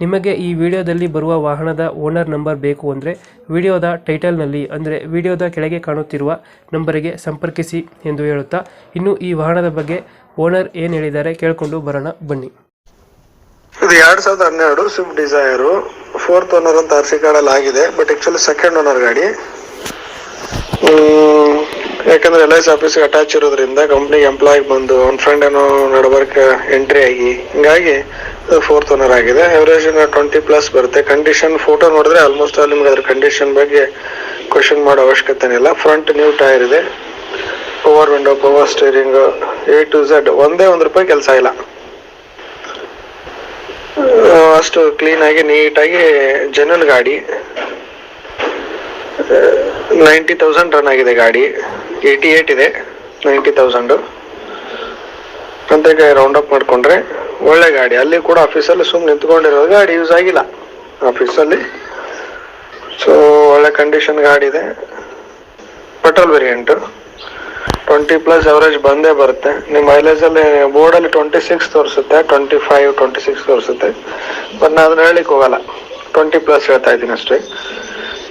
ನಿಮಗೆ ಈ ವಿಡಿಯೋದಲ್ಲಿ ಬರುವ ವಾಹನದ ಓನರ್ ನಂಬರ್ ಬೇಕು ಅಂದರೆ ವಿಡಿಯೋದ ಟೈಟಲ್ನಲ್ಲಿ ಅಂದರೆ ವಿಡಿಯೋದ ಕೆಳಗೆ ಕಾಣುತ್ತಿರುವ ನಂಬರಿಗೆ ಸಂಪರ್ಕಿಸಿ ಎಂದು ಹೇಳುತ್ತಾ ಇನ್ನು ಈ ವಾಹನದ ಬಗ್ಗೆ ಓನರ್ ಏನು ಹೇಳಿದ್ದಾರೆ ಕೇಳಿಕೊಂಡು ಬರೋಣ ಬನ್ನಿ. ಇದು ಎರಡ್ ಸಾವಿರದ ಹನ್ನೆರಡು ಸ್ವಿಫ್ಟ್ ಡಿಸೈರು ಫೋರ್ತ್ ಓನರ್ ಅಂತ ಆರ್ ಸಿ ಕಾರ್ಡಲ್ಲಿ ಆಗಿದೆ ಬಟ್ ಆ್ಯಕ್ಚುಲಿ ಸೆಕೆಂಡ್ ಓನರ್ ಗಾಡಿ. ಯಾಕಂದ್ರೆ ಎಲ್ ಐ ಸಿ ಆಫೀಸ್ಗೆ ಅಟ್ಯಾಚ್ ಇರೋದ್ರಿಂದ ಕಂಪ್ನಿಗೆ ಎಂಪ್ಲಾಯ್ ಬಂದು ಅವ್ನ ಫ್ರೆಂಡ್ ಏನೋ ನಡಬರ್ಕ್ ಎಂಟ್ರಿ ಆಗಿ ಹಿಂಗಾಗಿ ಫೋರ್ತ್ ಓನರ್ ಆಗಿದೆ. ಎವರೇಜ್ ಟ್ವೆಂಟಿ ಪ್ಲಸ್ ಬರುತ್ತೆ. ಕಂಡೀಷನ್ ಫೋಟೋ ನೋಡಿದ್ರೆ ಆಲ್ಮೋಸ್ಟ್ ಆಲ್ ನಿಮ್ಗೆ ಅದ್ರ ಕಂಡೀಷನ್ ಬಗ್ಗೆ ಕ್ವಶನ್ ಮಾಡೋ ಅವಶ್ಯಕತೆ ಇಲ್ಲ. ಫ್ರಂಟ್ ನ್ಯೂ ಟೈರ್ ಇದೆ. Power window power steering A to Z ಒಂದೇ ಒಂದು ರೂಪಾಯಿ ಕೆಲಸ ಇಲ್ಲ. ಅಷ್ಟು ಕ್ಲೀನ್ ಆಗಿ ನೀಟಾಗಿ ಜನರಲ್ ಗಾಡಿ. ನೈಂಟಿ ತೌಸಂಡ್ ರನ್ ಆಗಿದೆ ಗಾಡಿ. ಏಯ್ಟಿ ಏಟ್ ಇದೆ ನೈಂಟಿ ತೌಸಂಡು ಅಂತ ರೌಂಡ್ ಅಪ್ ಮಾಡಿಕೊಂಡ್ರೆ ಒಳ್ಳೆ ಗಾಡಿ. ಅಲ್ಲಿ ಕೂಡ ಆಫೀಸಲ್ಲಿ ಸುಮ್ಮನೆ ನಿಂತ್ಕೊಂಡಿರೋದು ಗಾಡಿ ಯೂಸ್ ಆಗಿಲ್ಲ. ಆಫೀಸಲ್ಲಿ ಸೊ ಒಳ್ಳೆ ಕಂಡೀಷನ್ ಗಾಡಿ ಇದೆ. Petrol variant twenty plus average ಬಂದೇ ಬರುತ್ತೆ. ನಿಮ್ಮ ಮೈಲೇಜಲ್ಲಿ ಬೋರ್ಡಲ್ಲಿ ಟ್ವೆಂಟಿ ಸಿಕ್ಸ್ ತೋರಿಸುತ್ತೆ ಟ್ವೆಂಟಿ ಫೈವ್ ಟ್ವೆಂಟಿ ಸಿಕ್ಸ್ ತೋರಿಸುತ್ತೆ. ಬಟ್ ನಾನು ಅದನ್ನ ಹೇಳಿಕ್ ಹೋಗಲ್ಲ. ಟ್ವೆಂಟಿ ಪ್ಲಸ್ ಹೇಳ್ತಾ ಇದ್ದೀನಿ ಅಷ್ಟೇ.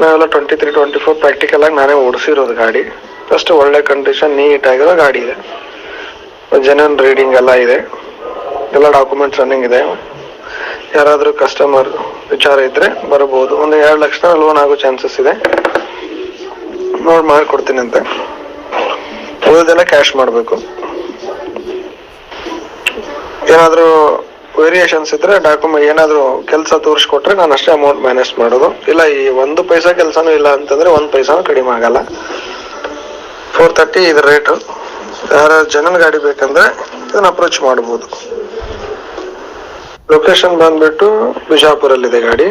ನಾವೆಲ್ಲ twenty three twenty four practical ಆಗಿ ನಾನೇ ಓಡಿಸಿರೋದು ಗಾಡಿ. ಅಷ್ಟು ಒಳ್ಳೆ ಕಂಡೀಷನ್ ನೀಟ್ ಆಗಿರೋ ಗಾಡಿ ಇದೆ. ಜನನ್ ರೀಡಿಂಗ್ ಎಲ್ಲ ಇದೆ. ಎಲ್ಲ ಡಾಕ್ಯುಮೆಂಟ್ಸ್ ರನ್ನಿಂಗ್ ಇದೆ. ಯಾರಾದರೂ ಕಸ್ಟಮರ್ ವಿಚಾರ ಇದ್ರೆ ಬರಬಹುದು. ಒಂದು ಎರಡು ಲಕ್ಷ ಲೋನ್ ಆಗೋ ಚಾನ್ಸಸ್ ಇದೆ. ನೋಡಿ ಮಾಡ್ಕೊಡ್ತೀನಿ ಅಂತ. ಉಳಿದೆಲ್ಲ ಕ್ಯಾಶ್ ಮಾಡಬೇಕು. ಏನಾದರೂ ವೇರಿಯೇಷನ್ಸ್ ಇದ್ರೆ ಡಾಕ್ಯುಮೆಂಟ್ ಏನಾದರೂ ಕೆಲಸ ತೋರಿಸ್ಕೊಟ್ರೆ ನಾನು ಅಷ್ಟೇ ಅಮೌಂಟ್ ಮ್ಯಾನೇಜ್ ಮಾಡೋದು. ಇಲ್ಲ, ಈ ಒಂದು ಪೈಸಾ ಕೆಲಸನೂ ಇಲ್ಲ ಅಂತಂದ್ರೆ ಒಂದು ಪೈಸಾನು ಕಡಿಮೆ ಆಗಲ್ಲ. ಫೋರ್ ತರ್ಟಿ ಇದ್ರ ರೇಟು ಯಾರ ಜನನ ಗಾಡಿ ಬೇಕಂದ್ರೆ ಇದನ್ನ ಅಪ್ರೋಚ್ ಮಾಡ್ಬೋದು. ಲೊಕೇಶನ್ ಬಂದ್ಬಿಟ್ಟು ಬಿಜಾಪುರಲ್ಲಿದೆ ಗಾಡಿ.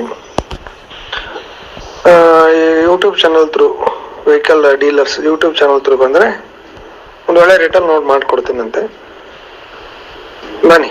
YouTube channel through vehicle dealers YouTube channel through ಬಂದರೆ ಒಂದು ಒಳ್ಳೆ ರೇಟಲ್ಲಿ ನೋಟ್ ಮಾಡ್ಕೊಡ್ತೀನಂತೆ. ಬನ್ನಿ.